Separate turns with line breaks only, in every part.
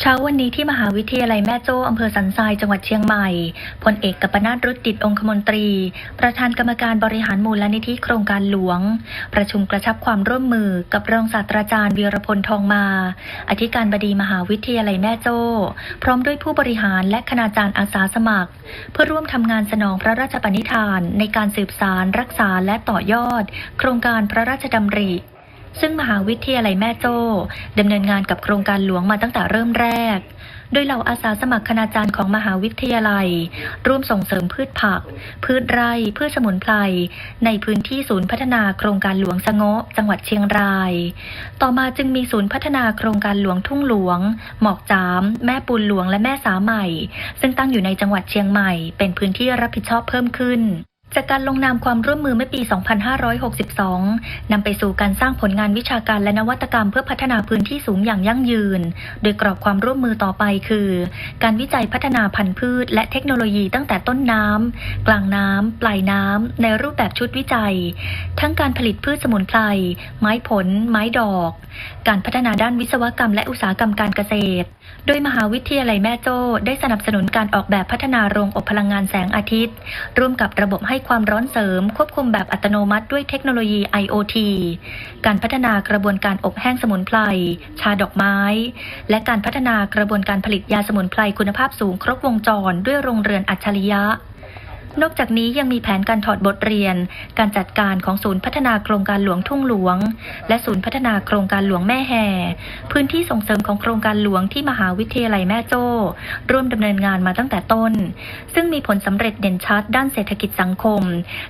เช้าวันนี้ที่มหาวิทยาลัยแม่โจ้อำเภอสันทรายจังหวัดเชียงใหม่พลเอกกัปนาตรุตติดองคมนตรี ประธานกรรมการบริหารมูลนิธิโครงการหลวง ประชุมกระชับความร่วมมือกับรองศาสตราจารย์วีรพลทองมา อธิการบดีมหาวิทยาลัยแม่โจ้พร้อมด้วยผู้บริหารและคณาจารย์อาสาสมัคร เพื่อร่วมทำงานสนองพระราชปณิธาน ในการสืบสารรักษาและต่อยอด โครงการพระราชดำริ ซึ่งมหาวิทยาลัยแม่โจ้ดำเนินงานกับโครงการหลวงมาตั้งแต่เริ่มแรก โดยเหล่าอาสาสมัครคณาจารย์ของมหาวิทยาลัย ร่วมส่งเสริมพืชผัก พืชไร่พืชสมุนไพรในพื้นที่ศูนย์พัฒนาโครงการหลวงสะโงะจังหวัดเชียงราย ต่อมาจึงมีศูนย์พัฒนาโครงการหลวงทุ่งหลวง หมอกจาม แม่ปูนหลวงและแม่สาใหม่ ซึ่งตั้งอยู่ในจังหวัดเชียงใหม่ เป็นพื้นที่รับผิดชอบเพิ่มขึ้น จากการลงนามความร่วมมือเมื่อปี 2562 นำไปสู่การสร้างผลงานวิชาการและนวัตกรรมเพื่อพัฒนาพื้นที่สูงอย่างยั่งยืน โดยกรอบความร่วมมือต่อไปคือ การวิจัยพัฒนาพันธุ์พืช และเทคโนโลยีตั้งแต่ต้นน้ำ กลางน้ำ ปลายน้ำ ในรูปแบบชุดวิจัย ทั้งการผลิตพืชสมุนไพร ไม้ผล ไม้ดอก การพัฒนาด้านวิศวกรรม และอุตสาหกรรมการเกษตร โดยมหาวิทยาลัยแม่โจ้ได้สนับสนุนการออกแบบพัฒนาโรงอบพลังงานแสงอาทิตย์ ร่วมกับระบบให้ความร้อนเสริม ควบคุมแบบอัตโนมัติด้วยเทคโนโลยี IoT การพัฒนากระบวนการอบแห้งสมุนไพร ชาดอกไม้ และการพัฒนากระบวนการผลิตยาสมุนไพรคุณภาพสูงครบวงจรด้วยโรงเรือนอัจฉริยะ นอกจากนี้ยังมีแผนการถอดบทเรียน การจัดการของศูนย์พัฒนาโครงการหลวงทุ่งหลวง และศูนย์พัฒนาโครงการหลวงแม่แห่พื้นที่ส่งเสริมของโครงการหลวงที่มหาวิทยาลัยแม่โจ้ ร่วมดำเนินงานมาตั้งแต่ต้น ซึ่งมีผลสำเร็จเด่นชัดด้านเศรษฐกิจสังคม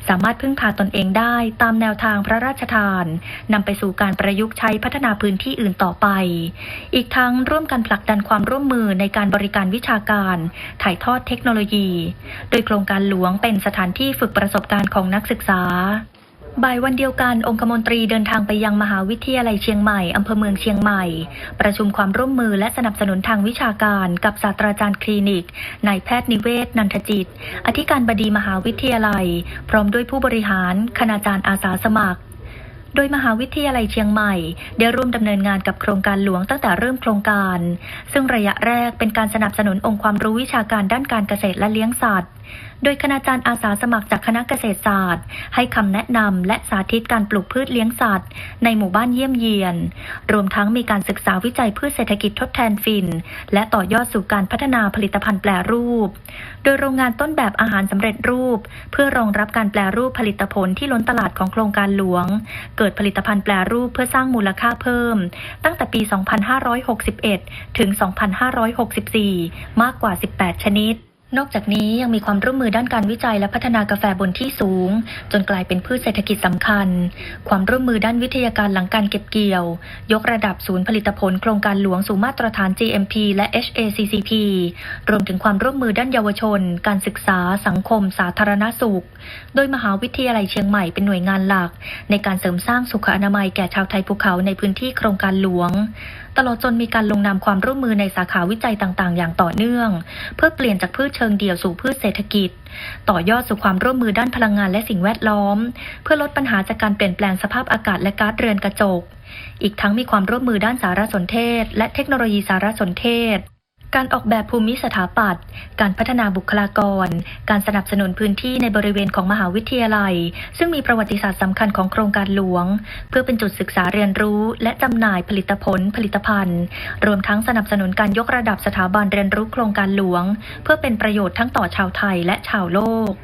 สามารถพึ่งพาตนเองได้ตามแนวทางพระราชทานนำไปสู่การประยุกต์ใช้พัฒนาพื้นที่อื่นต่อไป อีกทั้งร่วมกันผลักดันความร่วมมือในการบริการวิชาการ ถ่ายทอดเทคโนโลยี โดยโครงการหลวงเป็นสถานที่ฝึกประสบการณ์ของนักศึกษา บ่ายวันเดียวกันองคมนตรีเดินทางไปยังมหาวิทยาลัยเชียงใหม่ อำเภอเมืองเชียงใหม่ ประชุมความร่วมมือและสนับสนุนทางวิชาการกับศาสตราจารย์คลินิกนายแพทย์นิเวศ นันทจิต อธิการบดีมหาวิทยาลัย พร้อมด้วยผู้บริหาร คณาจารย์อาสาสมัคร โดยมหาวิทยาลัยเชียงใหม่ ได้ร่วมดำเนินงานกับโครงการหลวงตั้งแต่เริ่มโครงการ ซึ่งระยะแรกเป็นการสนับสนุนองค์ความรู้วิชาการด้านการเกษตรและเลี้ยงสัตว์ โดยคณาจารย์อาสาสมัครจากคณะเกษตรศาสตร์ ให้คำแนะนำและสาธิตการปลูกพืชเลี้ยงสัตว์ ในหมู่บ้านเยี่ยมเยียน รวมทั้งมีการศึกษาวิจัยพืชเศรษฐกิจทดแทนฟิน และต่อยอดสู่การพัฒนาผลิตภัณฑ์แปรรูป โดยโรงงานต้นแบบอาหารสำเร็จรูป เพื่อรองรับการแปรรูปผลิตผลที่ล้นตลาดของโครงการหลวงเกิดกิดผลิตภัณฑ์แปรรูปเพื่อสร้างมูลค่าเพิ่ม ตั้งแต่ปี 2561 ถึง 2564 มากกว่า 18 ชนิด นอกจากนี้ยังมีความร่วมมือด้านการวิจัยและพัฒนากาแฟบนที่สูง จนกลายเป็นพืชเศรษฐกิจสำคัญ ความร่วมมือด้านวิทยาการหลังการเก็บเกี่ยว ยกระดับศูนย์ผลิตผลโครงการหลวงสู่มาตรฐาน GMP และ HACCP รวมถึงความร่วมมือด้านเยาวชน การศึกษา สังคม สาธารณสุข โดยมหาวิทยาลัยเชียงใหม่เป็นหน่วยงานหลัก ในการเสริมสร้างสุขอนามัยแก่ชาวไทยภูเขาในพื้นที่โครงการหลวง ตลอดจนมีการลงนามความร่วมมือในสาขาวิจัยต่าง ๆ อย่างต่อเนื่อง เพื่อเปลี่ยนจากพืชเชิิงเดี่ยวสู่พืชเศรษฐกิจ ต่อยอดสู่ความร่วมมือด้านพลังงานและสิ่งแวดล้อม เพื่อลดปัญหาจากการเปลี่ยนแปลงสภาพอากาศและก๊าซเรือนกระจก อีกทั้งมีความร่วมมือด้านสารสนเทศ และเทคโนโลยีสารสนเทศ การออกแบบภูมิสถาปัตย์ การพัฒนาบุคลากร การสนับสนุนพื้นที่ในบริเวณของมหาวิทยาลัย ซึ่งมีประวัติศาสตร์สำคัญของโครงการหลวง เพื่อเป็นจุดศึกษาเรียนรู้ และจำหน่ายผลิตผลผลิตภัณฑ์ รวมทั้งสนับสนุนการยกระดับสถาบันเรียนรู้โครงการหลวง เพื่อเป็นประโยชน์ทั้งต่อชาวไทยและชาวโลก